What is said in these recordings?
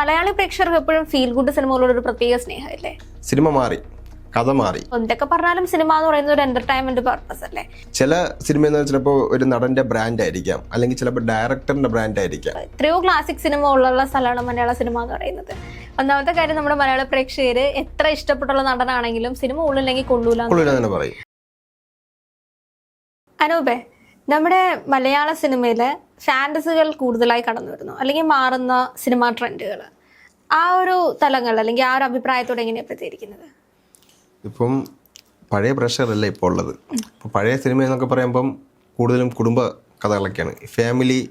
മലയാളി പ്രേക്ഷകർക്ക് എപ്പോഴും feel good സിനിമകളോട് ഒരു പ്രത്യേക സ്നേഹമല്ലേ? സിനിമ മാറി കഥ മാറി. എന്തൊക്കെ പറഞ്ഞാലും സിനിമ എന്ന് പറയുന്നത് ഒരു എന്റർടൈൻമെന്റ് പർപ്പസ് അല്ലേ? ചില സിനിമ എന്ന് ചിലപ്പോൾ ഒരു നടന്റെ ബ്രാൻഡ് ആയിരിക്കാം അല്ലെങ്കിൽ ചിലപ്പോൾ ഡയറക്ടറിന്റെ ബ്രാൻഡ് ആയിരിക്കാം. എത്രയോ ക്ലാസിക് സിനിമ ഉള്ള സ്ഥലമാണ് മലയാള സിനിമ എന്ന് പറയുന്നത്. ഒന്നാമത്തെ കാര്യം നമ്മുടെ മലയാള പ്രേക്ഷകര് എത്ര ഇഷ്ടപ്പെട്ടുള്ള നടനാണെങ്കിലും സിനിമ ഉള്ളില്ലെങ്കിൽ കൊള്ളൂല പറയും. അനൂപേ നമ്മുടെ മലയാള സിനിമയിൽ ഫാന്റസികൾ കൂടുതലായി കടന്നു വരുന്നു. അല്ലെങ്കിൽ മാറുന്ന സിനിമാ ട്രെൻഡുകൾ ആ ഒരു തലങ്ങൾ അല്ലെങ്കിൽ ആ ഒരു അഭിപ്രായത്തോടെ എങ്ങനെയാണ് പ്രതികരിക്കുന്നത്? ഇപ്പം പഴയ പ്രഷറല്ല ഇപ്പോൾ ഉള്ളത്? ഇപ്പോൾ പഴയ സിനിമ എന്നൊക്കെ പറയുമ്പം കൂടുതലും കുടുംബ കഥകളൊക്കെയാണ്. ഫാമിലി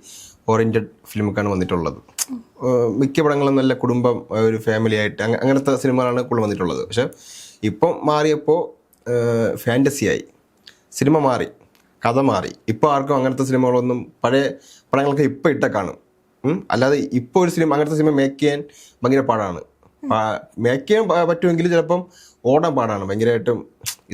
ഓറിയന്റഡ് ഫിലിമൊക്കെയാണ് വന്നിട്ടുള്ളത്. മിക്ക പടങ്ങളും നല്ല കുടുംബം ഒരു ഫാമിലി ആയിട്ട് അങ്ങ- അങ്ങനത്തെ സിനിമകളാണ് കൂടുതൽ വന്നിട്ടുള്ളത്. പക്ഷേ ഇപ്പം മാറിയപ്പോൾ ഫാന്റസിയായി സിനിമ മാറി. കഥ മാറി. ഇപ്പോൾ ആർക്കും അങ്ങനത്തെ സിനിമകളൊന്നും പഴയ പടങ്ങളൊക്കെ ഇപ്പോൾ ഇട്ട കാണും. അല്ലാതെ ഇപ്പോൾ ഒരു സിനിമ അങ്ങനത്തെ സിനിമ മേക്ക് ചെയ്യാൻ ഭയങ്കര പാടാണ്. മേക്ക് ചെയ്യാൻ പറ്റുമെങ്കിൽ ചിലപ്പം ഓടാൻ പാടാണ് ഭയങ്കരമായിട്ടും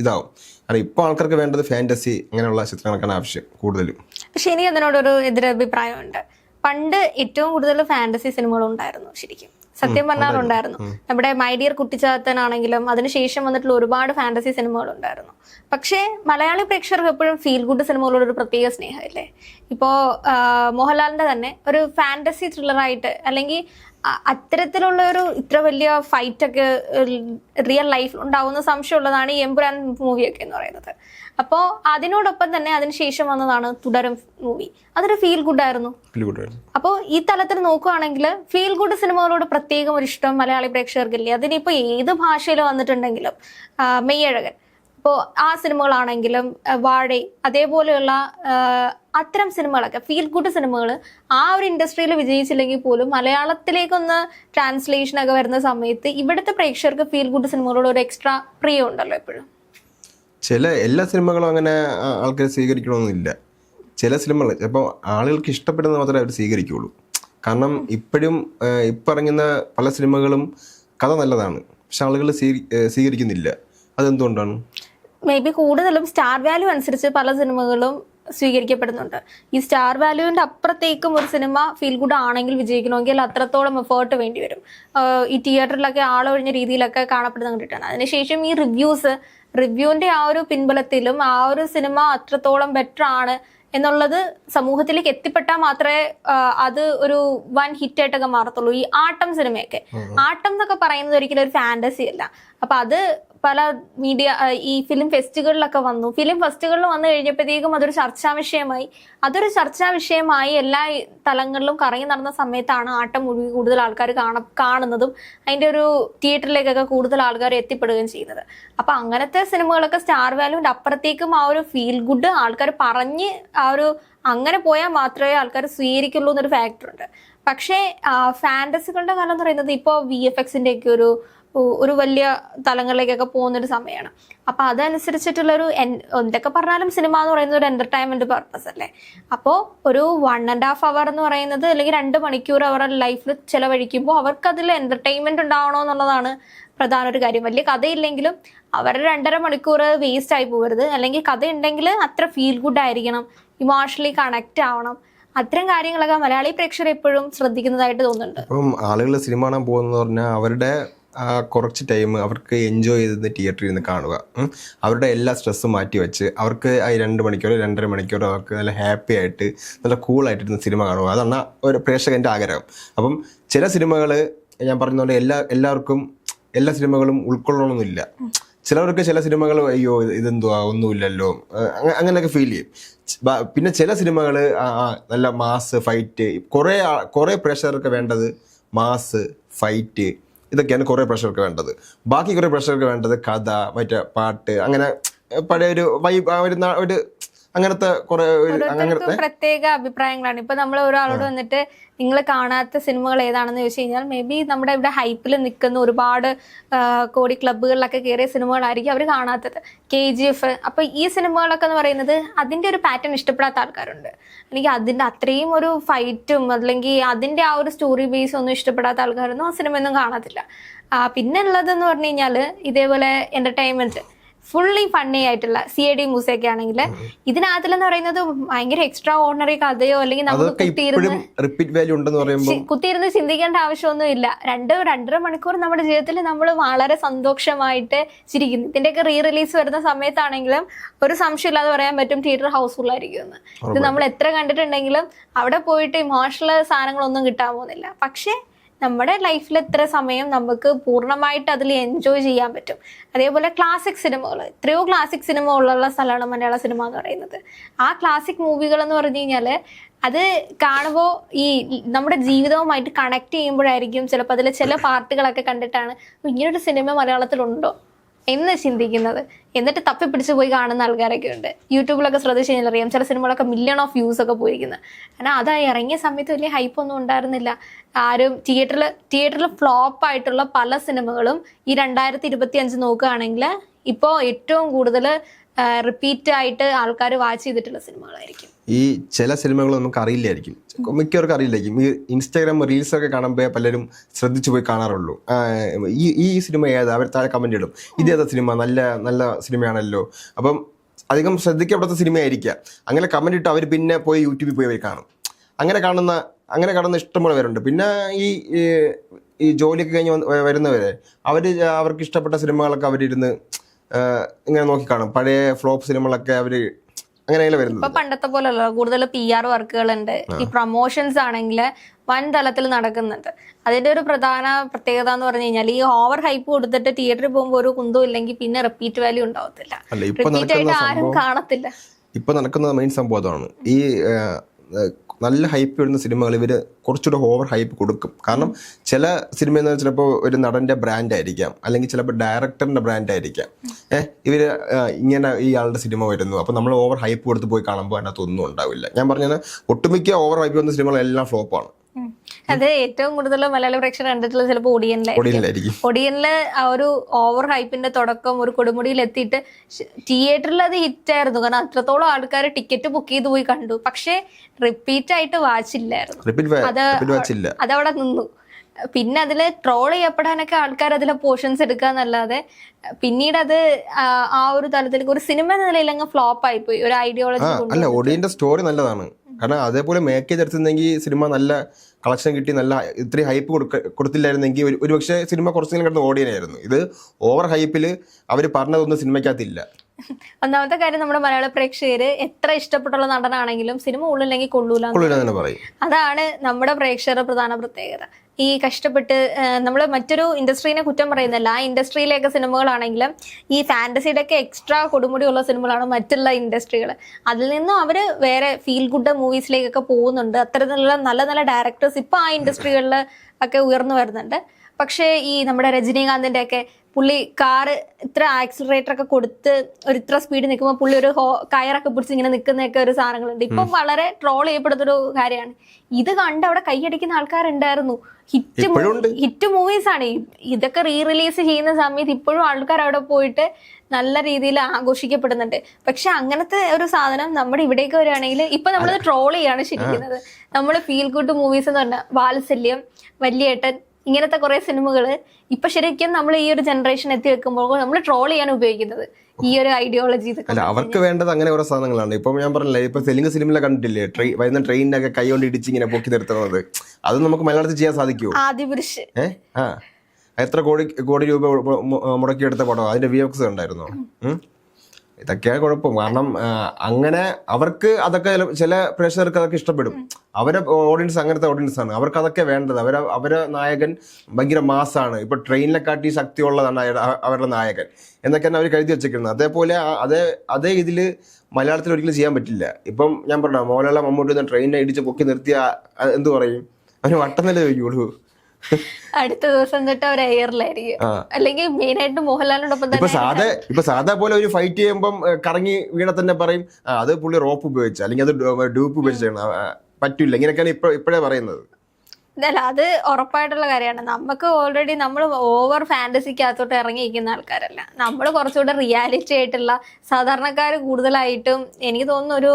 ഇതാവും. കാരണം ഇപ്പോൾ ആൾക്കാർക്ക് വേണ്ടത് ഫാന്റസി അങ്ങനെയുള്ള ചിത്രങ്ങൾക്കാണ് ആവശ്യം കൂടുതലും. പക്ഷെ എനിക്ക് അതിനോടൊരു എതിരഭിപ്രായമുണ്ട്. പണ്ട് ഏറ്റവും കൂടുതൽ ഫാന്റസി സിനിമകൾ ഉണ്ടായിരുന്നു ശരിക്കും. സത്യം ഉണ്ടായിരുന്നു. നമ്മുടെ മൈ ഡിയർ കുട്ടിച്ചാത്തൻ കുട്ടിച്ചാത്തനാണെങ്കിലും അതിനുശേഷം വന്നിട്ടുള്ള ഒരുപാട് ഫാന്റസി സിനിമകൾ ഉണ്ടായിരുന്നു. പക്ഷേ മലയാളി പ്രേക്ഷകർക്ക് എപ്പോഴും ഫീൽ ഗുഡ് സിനിമകളോട് ഒരു പ്രത്യേക സ്നേഹമില്ലേ? ഇപ്പോ മോഹൻലാലിന്റെ തന്നെ ഒരു ഫാന്റസി ത്രില്ലറായിട്ട് അല്ലെങ്കിൽ അത്തരത്തിലുള്ള ഒരു ഇത്ര വലിയ ഫൈറ്റ് ഒക്കെ റിയൽ ലൈഫിൽ ഉണ്ടാവുന്ന സംശയമുള്ളതാണ് ഈ എംപുരാൻ മൂവിയൊക്കെ എന്ന് പറയുന്നത്. അപ്പോ അതിനോടൊപ്പം തന്നെ അതിനുശേഷം വന്നതാണ് തുടരും മൂവി. അതൊരു ഫീൽ ഗുഡ് ആയിരുന്നു. അപ്പോ അപ്പോൾ ഈ തലത്തിൽ നോക്കുകയാണെങ്കിൽ ഫീൽ ഗുഡ് സിനിമകളോട് പ്രത്യേകം ഒരു ഇഷ്ടം മലയാളി പ്രേക്ഷകർക്കില്ലേ അതിനിപ്പോ ഏത് ഭാഷയിൽ വന്നിട്ടുണ്ടെങ്കിലും മെയ്യഴകൻ. ഇപ്പോൾ ആ സിനിമകളാണെങ്കിലും വാഴ അതേപോലെയുള്ള അത്തരം സിനിമകളൊക്കെ ഫീൽ ഗുഡ് സിനിമകൾ ആ ഒരു ഇൻഡസ്ട്രിയിൽ വിജയിച്ചില്ലെങ്കിൽ പോലും മലയാളത്തിലേക്കൊന്ന് ട്രാൻസ്ലേഷൻ ഒക്കെ വരുന്ന സമയത്ത് ഇവിടുത്തെ പ്രേക്ഷകർക്ക് ഫീൽ ഗുഡ് സിനിമകളോട് ഒരു എക്സ്ട്രാ പ്രിയം ഉണ്ടല്ലോ എപ്പോഴും. ചില എല്ലാ സിനിമകളും അങ്ങനെ ആൾക്കാർ സ്വീകരിക്കണമെന്നില്ല ചില സിനിമകൾ ഇപ്പോൾ ആളുകൾക്ക് ഇഷ്ടപ്പെടുന്നത് മാത്രമേ അവർ സ്വീകരിക്കുകയുള്ളൂ കാരണം ഇപ്പോഴും ഇപ്പം ഇറങ്ങുന്ന പല സിനിമകളും കഥ നല്ലതാണ്. പക്ഷെ ആളുകൾ സ്വീകരിക്കുന്നില്ല. അതെന്തുകൊണ്ടാണ്? മേ ബി കൂടുതലും സ്റ്റാർ വാല്യൂ അനുസരിച്ച് പല സിനിമകളും സ്വീകരിക്കപ്പെടുന്നുണ്ട്. ഈ സ്റ്റാർ വാല്യൂവിന്റെ അപ്പുറത്തേക്കും ഒരു സിനിമ ഫീൽ ഗുഡ് ആണെങ്കിൽ വിജയിക്കണമെങ്കിൽ അത്രത്തോളം എഫേർട്ട് വേണ്ടി വരും. ഈ തിയേറ്ററിലൊക്കെ ആളൊഴിഞ്ഞ രീതിയിലൊക്കെ കാണപ്പെടുന്ന കണ്ടിട്ടാണ്. അതിനുശേഷം ഈ റിവ്യൂസ് റിവ്യൂവിന്റെ ആ ഒരു പിൻബലത്തിലും ആ ഒരു സിനിമ അത്രത്തോളം ബെറ്റർ ആണ് എന്നുള്ളത് സമൂഹത്തിലേക്ക് എത്തിപ്പെട്ടാൽ മാത്രമേ അത് ഒരു വൺ ഹിറ്റ് ആയിട്ടൊക്കെ മാറത്തുള്ളൂ. ഈ ആട്ടം സിനിമയൊക്കെ. ആട്ടം എന്നൊക്കെ പറയുന്നത് ഒരിക്കലും ഒരു ഫാന്റസി അല്ല. അപ്പൊ അത് പല മീഡിയ ഈ ഫിലിം ഫെസ്റ്റുകളിലൊക്കെ വന്നു. ഫിലിം ഫെസ്റ്റുകളിൽ വന്നു കഴിഞ്ഞപ്പോഴത്തേക്കും അതൊരു ചർച്ചാ വിഷയമായി. അതൊരു ചർച്ചാ വിഷയമായി എല്ലാ തലങ്ങളിലും കറങ്ങി നടന്ന സമയത്താണ് ആട്ടം മുഴുവൻ കൂടുതൽ ആൾക്കാർ കാണ കാണുന്നതും അതിന്റെ ഒരു തിയേറ്ററിലേക്കൊക്കെ കൂടുതൽ ആൾക്കാർ എത്തിപ്പെടുകയും ചെയ്യുന്നത്. അപ്പൊ അങ്ങനത്തെ സിനിമകളൊക്കെ സ്റ്റാർ വാല്യൂവിന്റെ അപ്പുറത്തേക്കും ആ ഒരു ഫീൽ ഗുഡ് ആൾക്കാർ പറഞ്ഞ് ആ ഒരു അങ്ങനെ പോയാൽ മാത്രമേ ആൾക്കാർ സ്വീകരിക്കുള്ളൂ എന്നൊരു ഫാക്ടർ ഉണ്ട്. പക്ഷേ ഫാന്റസികളുടെ കാലം എന്ന് പറയുന്നത് ഇപ്പോൾ വി എഫ് എക്സിന്റെയൊക്കെ ഒരു ഒരു വലിയ തലങ്ങളിലേക്കൊക്കെ പോകുന്നൊരു സമയമാണ് അപ്പൊ അതനുസരിച്ചിട്ടുള്ള ഒരു എന്തൊക്കെ പറഞ്ഞാലും സിനിമ എന്ന് പറയുന്നത് ഒരു എന്റർടൈൻമെന്റ് പർപ്പസ് അല്ലേ? അപ്പോൾ ഒരു വൺ ആൻഡ് ഹാഫ് അവർ എന്ന് പറയുന്നത് അല്ലെങ്കിൽ രണ്ട് മണിക്കൂർ അവരുടെ ലൈഫിൽ ചിലവഴിക്കുമ്പോൾ അവർക്ക് അതിൽ എന്റർടൈൻമെന്റ് ഉണ്ടാവണോ എന്നുള്ളതാണ് പ്രധാന ഒരു കാര്യം. വലിയ കഥയില്ലെങ്കിലും അവരുടെ രണ്ടര മണിക്കൂർ വേസ്റ്റ് ആയി പോകരുത്. അല്ലെങ്കിൽ കഥ ഉണ്ടെങ്കിൽ അത്ര ഫീൽ ഗുഡ് ആയിരിക്കണം. ഇമോഷണലി കണക്ട് ആവണം. അത്തരം കാര്യങ്ങളൊക്കെ മലയാളി പ്രേക്ഷകർ എപ്പോഴും ശ്രദ്ധിക്കുന്നതായിട്ട് തോന്നുന്നുണ്ട്. ആളുകൾ സിനിമ കാണാൻ പോകുന്ന പറഞ്ഞാൽ അവരുടെ കുറച്ച് ടൈം അവർക്ക് എൻജോയ് ചെയ്ത് തിയേറ്ററിൽ നിന്ന് കാണുക. അവരുടെ എല്ലാ സ്ട്രെസ്സും മാറ്റി വെച്ച് അവർക്ക് ഈ രണ്ട് മണിക്കൂർ രണ്ടര മണിക്കൂർ അവർക്ക് നല്ല ഹാപ്പി ആയിട്ട് നല്ല കൂളായിട്ട് ഇരുന്ന് സിനിമ കാണുക. അതാണ് ഒരു പ്രേക്ഷകന്റെ ആഗ്രഹം. അപ്പം ചില സിനിമകൾ ഞാൻ പറഞ്ഞ പോലെ എല്ലാ എല്ലാവർക്കും എല്ലാ സിനിമകളും ഉൾക്കൊള്ളണമെന്നില്ല ചിലവർക്ക് ചില സിനിമകൾ അയ്യോ ഇതെന്തുവാ ഒന്നുമില്ലല്ലോ. അങ്ങ- അങ്ങനെയൊക്കെ ഫീൽ ചെയ്യും. പിന്നെ ചില സിനിമകൾ നല്ല മാസ് ഫൈറ്റ് കുറേ കുറേ പ്രേക്ഷകർക്ക് വേണ്ടത് മാസ് ഫൈറ്റ് ഇതൊക്കെയാണ് കുറേ പ്രഷറൊക്കെ വേണ്ടത്. ബാക്കി കുറേ പ്രഷറൊക്കെ വേണ്ടത് കഥ മറ്റേ പാട്ട് അങ്ങനെ പഴയ ഒരു വൈബ് ഒരു ഒരു അങ്ങനത്തെ കുറെ അങ്ങനത്തെ പ്രത്യേക അഭിപ്രായങ്ങളാണ്. ഇപ്പൊ നമ്മൾ ഒരാളോട് വന്നിട്ട് നിങ്ങൾ കാണാത്ത സിനിമകൾ ഏതാണെന്ന് ചോദിച്ചു കഴിഞ്ഞാൽ മേ ബി നമ്മുടെ ഇവിടെ ഹൈപ്പിൽ നിൽക്കുന്ന ഒരുപാട് കോടി ക്ലബ്ബുകളിലൊക്കെ കയറിയ സിനിമകളായിരിക്കും അവർ കാണാത്തത്. കെ ജി എഫ് അപ്പൊ ഈ സിനിമകളൊക്കെ എന്ന് പറയുന്നത് അതിന്റെ ഒരു പാറ്റേൺ ഇഷ്ടപ്പെടാത്ത ആൾക്കാരുണ്ട്. അല്ലെങ്കിൽ അതിന്റെ അത്രയും ഒരു ഫൈറ്റും അല്ലെങ്കിൽ അതിന്റെ ആ ഒരു സ്റ്റോറി ബേസ് ഒന്നും ഇഷ്ടപ്പെടാത്ത ആൾക്കാരൊന്നും ആ സിനിമയൊന്നും കാണാത്തില്ല. പിന്നെ ഉള്ളതെന്ന് പറഞ്ഞു കഴിഞ്ഞാൽ ഇതേപോലെ എന്റർടൈൻമെന്റ് ഫുള്ളി ഫണ്ണി ആയിട്ടുള്ള സി എ ഡി മൂസയൊക്കെ ആണെങ്കിൽ ഇതിനകത്തിലെന്ന് പറയുന്നത് ഭയങ്കര എക്സ്ട്രാ ഓർഡിനറി കഥയോ അല്ലെങ്കിൽ നമുക്ക് കുത്തിയിരുന്ന് കുത്തിയിരുന്ന് ചിന്തിക്കേണ്ട ആവശ്യമൊന്നുമില്ല രണ്ട് രണ്ടര മണിക്കൂർ നമ്മുടെ ജീവിതത്തിൽ നമ്മൾ വളരെ സന്തോഷമായിട്ട് ചിരിക്കുന്നു. ഇതിന്റെയൊക്കെ റീ റിലീസ് വരുന്ന സമയത്താണെങ്കിലും ഒരു സംശയമില്ലാതെ പറയാൻ പറ്റും തിയേറ്റർ ഹൗസ്ഫുൾ ആയിരിക്കും എന്ന്. ഇത് നമ്മൾ എത്ര കണ്ടിട്ടുണ്ടെങ്കിലും അവിടെ പോയിട്ട് ഇമോഷണൽ സാധനങ്ങളൊന്നും കിട്ടാൻ പോകുന്നില്ല. പക്ഷേ നമ്മുടെ ലൈഫിൽ എത്ര സമയം നമുക്ക് പൂർണമായിട്ട് അതിൽ എൻജോയ് ചെയ്യാൻ പറ്റും. അതേപോലെ ക്ലാസിക് സിനിമകൾ എത്രയോ ക്ലാസിക് സിനിമ ഉള്ള സ്ഥലമാണ് മലയാള സിനിമ എന്ന് പറയുന്നത്. ആ ക്ലാസിക് മൂവികൾ എന്ന് പറഞ്ഞു കഴിഞ്ഞാൽ അത് കാണുമ്പോൾ ഈ നമ്മുടെ ജീവിതവുമായിട്ട് കണക്ട് ചെയ്യുമ്പോഴായിരിക്കും ചിലപ്പോൾ അതിലെ ചില പാർട്ടുകളൊക്കെ കണ്ടിട്ടാണ് ഇങ്ങനൊരു സിനിമ മലയാളത്തിലുണ്ടോ? എന്ന് ചിന്തിക്കുന്നത്. എന്നിട്ട് തപ്പി പിടിച്ച് പോയി കാണുന്ന ആൾക്കാരൊക്കെ ഉണ്ട്. യൂട്യൂബിലൊക്കെ ശ്രദ്ധിച്ച് കഴിഞ്ഞാൽ അറിയാം ചില സിനിമകളൊക്കെ മില്യൺ ഓഫ് വ്യൂസ് ഒക്കെ പോയിരിക്കുന്നത് കാരണം അത് ഇറങ്ങിയ സമയത്ത് വലിയ ഹൈപ്പൊന്നും ഉണ്ടായിരുന്നില്ല. ആരും തിയേറ്ററിൽ തിയേറ്ററിൽ ഫ്ലോപ്പ് ആയിട്ടുള്ള പല സിനിമകളും ഈ രണ്ടായിരത്തി ഇരുപത്തി അഞ്ച് നോക്കുകയാണെങ്കിൽ ഇപ്പോൾ ഏറ്റവും കൂടുതൽ റിപ്പീറ്റ് ആയിട്ട് ആൾക്കാർ വാച്ച് ചെയ്തിട്ടുള്ള സിനിമകളായിരിക്കും. ഈ ചില സിനിമകൾ നമുക്ക് അറിയില്ലായിരിക്കും. മിക്കവർക്കും അറിയില്ലായിരിക്കും. ഈ ഇൻസ്റ്റാഗ്രാം റീൽസ് ഒക്കെ കാണുമ്പോൾ പലരും ശ്രദ്ധിച്ചു പോയി കാണാറുള്ളൂ. ഈ ഈ സിനിമ ഏതാ? അവർ താഴെ കമന്റ് ഇടും. ഇതേതാ സിനിമ? നല്ല നല്ല സിനിമയാണല്ലോ. അപ്പം അധികം ശ്രദ്ധിക്കപ്പെടാത്ത സിനിമയായിരിക്കാം അങ്ങനെ കമന്റ് ഇട്ട് അവർ പിന്നെ പോയി യൂട്യൂബിൽ പോയി അവർ കാണും. അങ്ങനെ കാണുന്ന അങ്ങനെ കാണുന്ന ഇഷ്ടംപോലെ പേരുണ്ട്. പിന്നെ ഈ ഈ- ജോലിയൊക്കെ കഴിഞ്ഞ് വരുന്നവരെ അവർ അവർക്ക് ഇഷ്ടപ്പെട്ട സിനിമകളൊക്കെ അവരിരുന്ന് ഇങ്ങനെ നോക്കിക്കാണും പഴയ ഫ്ലോപ്പ് സിനിമകളൊക്കെ അവർ അങ്ങനെയല്ലേ വരുന്നത്. ഇപ്പൊ പണ്ടത്തെ പോലല്ല കൂടുതൽ പി ആർ വർക്കുകളുണ്ട്. ഈ പ്രൊമോഷൻസ് ആണെങ്കിൽ വൻ തലത്തിൽ നടക്കുന്നുണ്ട്. അതിന്റെ ഒരു പ്രധാന പ്രത്യേകത എന്ന് പറഞ്ഞു കഴിഞ്ഞാൽ ഈ ഓവർ ഹൈപ്പ് കൊടുത്തിട്ട് തിയേറ്ററിൽ പോകുമ്പോൾ ഒരു കുന്തവും ഇല്ലെങ്കിൽ പിന്നെ റിപ്പീറ്റ് വാല്യൂ ഉണ്ടാവത്തില്ല. റിപ്പീറ്റ് ആയിട്ട് ആരും കാണത്തില്ല. ഇപ്പൊ നടക്കുന്ന മെയിൻ സംഭവമാണ് ഈ നല്ല ഹൈപ്പ് വരുന്ന സിനിമകൾ ഇവർ കുറച്ചുകൂടെ ഓവർ ഹൈപ്പ് കൊടുക്കും. കാരണം ചില സിനിമ എന്ന് ചിലപ്പോൾ ഒരു നടന്റെ ബ്രാൻഡ് ആയിരിക്കാം. അല്ലെങ്കിൽ ചിലപ്പോൾ ഡയറക്ടറിന്റെ ബ്രാൻഡ് ആയിരിക്കാം. ഏഹ് ഇവർ ഇങ്ങനെ ഈ ആളുടെ സിനിമ വരുന്നു. അപ്പോൾ നമ്മൾ ഓവർ ഹൈപ്പ് കൊടുത്ത് പോയി കാണുമ്പോൾ അതിനകത്തൊന്നും ഉണ്ടാവില്ല. ഞാൻ പറഞ്ഞത് ഒട്ടുമിക്ക ഓവർ ഹൈപ്പ് വന്ന സിനിമകളെല്ലാം ഫ്ലോപ്പാണ്. അത് ഏറ്റവും കൂടുതൽ മലയാള പ്രേക്ഷകർ കണ്ടിട്ടുള്ള ചിലപ്പോൾ ഒടിയനിലായിരിക്കും. ഒടിയനിലെ ആ ഒരു ഓവർ ഹൈപ്പിന്റെ തുടക്കം ഒരു കൊടുമുടിയിൽ എത്തിയിട്ട് തിയേറ്ററിൽ അത് ഹിറ്റായിരുന്നു കാരണം അത്രത്തോളം ആൾക്കാർ ടിക്കറ്റ് ബുക്ക് ചെയ്ത് പോയി കണ്ടു. പക്ഷേ റിപ്പീറ്റ് ആയിട്ട് വാച്ചില്ലായിരുന്നു. അത് അവിടെ അതവിടെ നിന്നു. പിന്നെ അതിൽ ട്രോൾ ചെയ്യപ്പെടാനൊക്കെ ആൾക്കാർ അതിലെ പോർഷൻസ് എടുക്കുക എന്നല്ലാതെ പിന്നീട് അത് ആ- ആ ഒരു തലത്തിലേക്ക് ഒരു സിനിമ എന്ന നിലയിൽ അങ്ങ് ഫ്ലോപ്പ് ആയിപ്പോയി ഒരു ഐഡിയോളജി അല്ല ഒടിയന്റെ സ്റ്റോറി നല്ലതാണ്. കാരണം അതേപോലെ മേക്ക് ചെയ്തെടുത്തിരുന്നെങ്കിൽ സിനിമ നല്ല കളക്ഷൻ കിട്ടി നല്ല ഇത്രയും ഹൈപ്പ് കൊടുക്ക കൊടുത്തില്ലായിരുന്നെങ്കിൽ ഒരു ഒരുപക്ഷെ സിനിമ കുറച്ചെങ്കിലും കിടന്ന് ഓടിയനായിരുന്നു. ഇത് ഓവർ ഹൈപ്പിൽ അവർ പറഞ്ഞതൊന്നും സിനിമയ്ക്കകത്തില്ല ഒന്നാമത്തെ കാര്യം നമ്മുടെ മലയാള പ്രേക്ഷകര് എത്ര ഇഷ്ടപ്പെട്ടുള്ള നടനാണെങ്കിലും സിനിമ ഉള്ളില്ലെങ്കിൽ കൊള്ളൂല അതാണ് നമ്മുടെ പ്രേക്ഷകരുടെ പ്രധാന പ്രത്യേകത. ഈ കഷ്ടപ്പെട്ട് നമ്മൾ മറ്റൊരു ഇൻഡസ്ട്രീനെ കുറ്റം പറയുന്നില്ല ആ ഇൻഡസ്ട്രിയിലേക്ക് സിനിമകളാണെങ്കിലും ഈ ഫാന്റസിയുടെ ഒക്കെ എക്സ്ട്രാ കൊടുമുടിയുള്ള സിനിമകളാണ് മറ്റുള്ള ഇൻഡസ്ട്രികൾ അതിൽ നിന്നും അവർ വേറെ ഫീൽ ഗുഡ് മൂവീസിലേക്കൊക്കെ പോകുന്നുണ്ട്. അത്തരത്തിലുള്ള നല്ല നല്ല ഡയറക്ടേഴ്സ് ഇപ്പം ആ ഇൻഡസ്ട്രികളിൽ ഒക്കെ ഉയർന്നു വരുന്നുണ്ട്. പക്ഷേ ഈ നമ്മുടെ രജനീകാന്തിന്റെ ഒക്കെ പുള്ളി കാറ് ഇത്ര ആക്സിലറേറ്റർ ഒക്കെ കൊടുത്ത് ഒരു ഇത്ര സ്പീഡ് നിൽക്കുമ്പോൾ പുള്ളി ഒരു ഹോ- കയറൊക്കെ പിടിച്ച് ഇങ്ങനെ നിൽക്കുന്നൊക്കെ ഒരു സാധനങ്ങളുണ്ട് ഇപ്പം വളരെ ട്രോൾ ചെയ്യപ്പെടുന്ന ഒരു കാര്യമാണ്. ഇത് കണ്ട് അവിടെ കൈയടിക്കുന്ന ആൾക്കാരുണ്ടായിരുന്നു. ഹിറ്റ് ഹിറ്റ് മൂവീസ് ആണ്. ഇതൊക്കെ റീ റിലീസ് ചെയ്യുന്ന സമയത്ത് ഇപ്പോഴും ആൾക്കാർ അവിടെ പോയിട്ട് നല്ല രീതിയിൽ ആഘോഷിക്കപ്പെടുന്നുണ്ട്. പക്ഷെ അങ്ങനത്തെ ഒരു സാധനം നമ്മുടെ ഇവിടേക്ക് വരികയാണെങ്കിൽ ഇപ്പൊ നമ്മൾ ട്രോൾ ചെയ്യാണ് ശരിക്കുന്നത്. നമ്മൾ ഫീൽ ഗുഡ് മൂവീസ് എന്ന് പറഞ്ഞാൽ വാത്സല്യം വല്യേട്ടൻ ഇങ്ങനത്തെ കുറെ സിനിമകൾ ഇപ്പൊ ശരിക്കും നമ്മൾ ഈ ഒരു ജനറേഷൻ എത്തി വെക്കുമ്പോൾ നമ്മൾ ട്രോൾ ചെയ്യാൻ ഉപയോഗിക്കുന്നത് ഈ ഒരു ഐഡിയോളജി അല്ല അവർക്ക് വേണ്ടത് അങ്ങനെ ഓരോ സാധനങ്ങളാണ്. ഇപ്പൊ ഞാൻ പറഞ്ഞില്ലേ ഇപ്പൊ തെലുങ്ക് സിനിമയിലെ കണ്ടിട്ടില്ലേ ട്രെയിൻ വരുന്ന ട്രെയിനിനൊക്കെ കൈ കൊണ്ട് ഇടിച്ച് ഇങ്ങനെ പൊക്കി നിർത്തുന്നത്. അത് നമുക്ക് മലയാളത്തിൽ ചെയ്യാൻ സാധിക്കുമോ ആദിപുരുഷ്. ആ. എത്ര കോടി കോടി രൂപ മുടക്കിയെടുത്ത പടം. അതിന്റെ വി എക്സ് ഉണ്ടായിരുന്നോ? ഇതൊക്കെയാണ് കുഴപ്പം. കാരണം അങ്ങനെ അവർക്ക് അതൊക്കെ ചില- പ്രേക്ഷകർക്ക് അതൊക്കെ ഇഷ്ടപ്പെടും. അവരെ ഓഡിയൻസ് അങ്ങനത്തെ ഓഡിയൻസ് ആണ്. അവർക്ക് അതൊക്കെ വേണ്ടത്. അവരെ അവരെ നായകൻ ഭയങ്കര മാസാണ്. ഇപ്പൊ ട്രെയിനിനെക്കാട്ടി ശക്തിയുള്ളതാണ് അവരുടെ നായകൻ. എന്നൊക്കെയാണ് അവർ കരുതി വെച്ചിരിക്കുന്നത്. അതേപോലെ അതേ അതേ ഇതിൽ മലയാളത്തിൽ ഒരിക്കലും ചെയ്യാൻ പറ്റില്ല. ഇപ്പം ഞാൻ പറഞ്ഞ മോഹൻലാൽ മമ്മൂട്ടി ട്രെയിനിനെ ഇടിച്ച് പൊക്കി നിർത്തിയ എന്ത് പറയും? അവന് വട്ടം നില ചോദിക്കുള്ളൂ. അടുത്ത ദിവസം തൊട്ട് അവർ എയറിലായിരിക്കും ആ. അല്ലെങ്കിൽ മെയിൻ ആയിട്ട് മോഹൻലാലിനോടൊപ്പം ഇപ്പൊ തന്നെ സാധാ ഇപ്പൊ സാധാ പോലെ ഒരു ഫൈറ്റ് ചെയ്യുമ്പം കറങ്ങി വീണ തന്നെ പറയും "ആ, അത് പുള്ളി റോപ്പ് ഉപയോഗിച്ച അല്ലെങ്കിൽ അത് ഡ്യൂപ്പ് ആ, പറ്റില്ല ഇങ്ങനെയൊക്കെയാണ് ഇപ്പൊ ഇപ്പോഴേ പറയുന്നത്. ഇതല്ല അത് ഉറപ്പായിട്ടുള്ള കാര്യമാണ്. നമുക്ക് ഓൾറെഡി നമ്മൾ ഓവർ ഫാന്റസിക്കകത്തോട്ട് ഇറങ്ങിയിരിക്കുന്ന ആൾക്കാരല്ല. നമ്മൾ കുറച്ചുകൂടെ റിയാലിറ്റി ആയിട്ടുള്ള സാധാരണക്കാർ കൂടുതലായിട്ടും എനിക്ക് തോന്നുന്നു ഒരു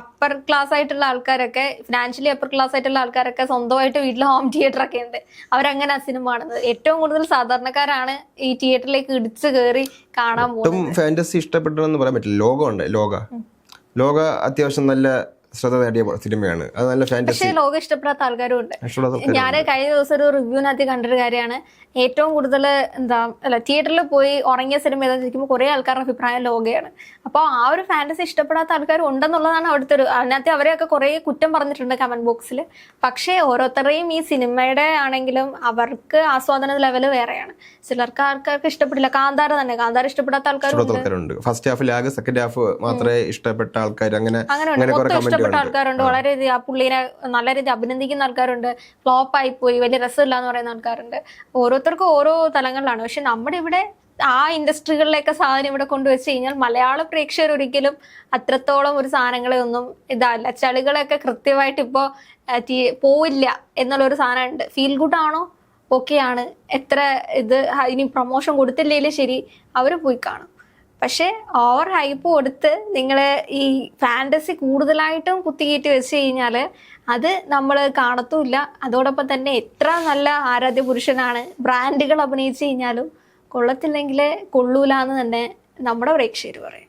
അപ്പർ ക്ലാസ് ആയിട്ടുള്ള ആൾക്കാരൊക്കെ ഫിനാൻഷ്യലി അപ്പർ ക്ലാസ് ആയിട്ടുള്ള ആൾക്കാരൊക്കെ സ്വന്തമായിട്ട് വീട്ടിൽ ഹോം തിയേറ്റർ ഒക്കെ ഉണ്ട്. അവരങ്ങനെ സിനിമ കാണുന്നത്. ഏറ്റവും കൂടുതൽ സാധാരണക്കാരാണ് ഈ തിയേറ്ററിലേക്ക് ഇടിച്ചു കയറി കാണാൻ പോകുന്നത്. ഫാന്റസി ഇഷ്ടപ്പെട്ടെന്ന് പറയാൻ പറ്റില്ല. ലോകമുണ്ട്. ലോക. ലോക അത്യാവശ്യം നല്ല ശ്രദ്ധ നേടിയ സിനിമയാണ്. അത് നല്ല പക്ഷേ ലോകം ഇഷ്ടപ്പെടാത്ത ആൾക്കാരും ഉണ്ട് ഇഷ്ടമുള്ള ഞാൻ കഴിഞ്ഞ ദിവസം ഒരു റിവ്യൂവിനകത്ത് കണ്ടൊരു കാര്യമാണ്. ഏറ്റവും കൂടുതൽ എന്താ അല്ല തിയേറ്ററിൽ പോയി ഉറങ്ങിയ സിനിമ ഏതാണെന്ന് ചോദിക്കുമ്പോൾ കുറേ ആൾക്കാരുടെ അഭിപ്രായം ലോകയാണ്. അപ്പോൾ ആ ഒരു ഫാന്റസി ഇഷ്ടപ്പെടാത്ത ആൾക്കാർ ഉണ്ടെന്നുള്ളതാണ് അവിടുത്തെ ഒരു അതിനകത്ത് അവരെയൊക്കെ കുറേ കുറ്റം പറഞ്ഞിട്ടുണ്ട് കമന്റ് ബോക്സിൽ പക്ഷേ ഓരോരുത്തരെയും ഈ സിനിമയുടെ ആണെങ്കിലും അവർക്ക് ആസ്വാദന ലെവൽ വേറെയാണ്. ചിലർക്ക് ആൾക്കാർക്ക് ഇഷ്ടപ്പെടില്ല. കാന്താര തന്നെ. കാന്താര ഇഷ്ടപ്പെടാത്ത ആൾക്കാരും ഉണ്ട് ആൾക്കാരുണ്ട്. First half lag second half മാത്രമേ ഇഷ്ടപ്പെട്ട ആൾക്കാർ അങ്ങനെ അങ്ങനെ ഉണ്ട്. മൊത്തം കമന്റ് ഇഷ്ടപ്പെട്ട ആൾക്കാരുണ്ട്. വളരെ ആ പുള്ളീനെ നല്ല രീതി അഭിനന്ദിക്കുന്ന ആൾക്കാരുണ്ട്. ഫ്ലോപ്പ് ആയി പോയി. വലിയ രസമില്ല എന്ന് പറയുന്ന ആൾക്കാരുണ്ട്. ഓരോരുത്തർക്കും ഓരോ തലങ്ങളിലാണ്. പക്ഷെ നമ്മുടെ ഇവിടെ ആ ഇൻഡസ്ട്രികളിലൊക്കെ സാധനം ഇവിടെ കൊണ്ടുവച്ച് കഴിഞ്ഞാൽ മലയാള പ്രേക്ഷകർ ഒരിക്കലും അത്രത്തോളം ഒരു സാധനങ്ങളെ ഒന്നും ഇതല്ല ചളികളൊക്കെ കൃത്യമായിട്ട് ഇപ്പോ പോവില്ല എന്നുള്ള ഒരു സാധനം ഉണ്ട് ഫീൽ ഗുഡ് ആണോ? ഓക്കെ ആണ്. എത്ര ഇത് ഇനി പ്രൊമോഷൻ കൊടുത്തില്ലെങ്കിലും ശരി അവർ പോയി കാണും. പക്ഷേ ഓവർ ഹൈപ്പ് കൊടുത്ത് നിങ്ങൾ ഈ ഫാന്റസി കൂടുതലായിട്ടും കുത്തിക്കയറ്റി വെച്ച് കഴിഞ്ഞാൽ അത് നമ്മൾ കാണത്തുമില്ല. അതോടൊപ്പം തന്നെ എത്ര നല്ല ആരാധ്യ പുരുഷനാണ് ബ്രാൻഡുകൾ അഭിനയിച്ച് കഴിഞ്ഞാലും കൊള്ളത്തില്ലെങ്കിൽ കൊള്ളൂല എന്ന് തന്നെ നമ്മുടെ പ്രേക്ഷകർ പറയും.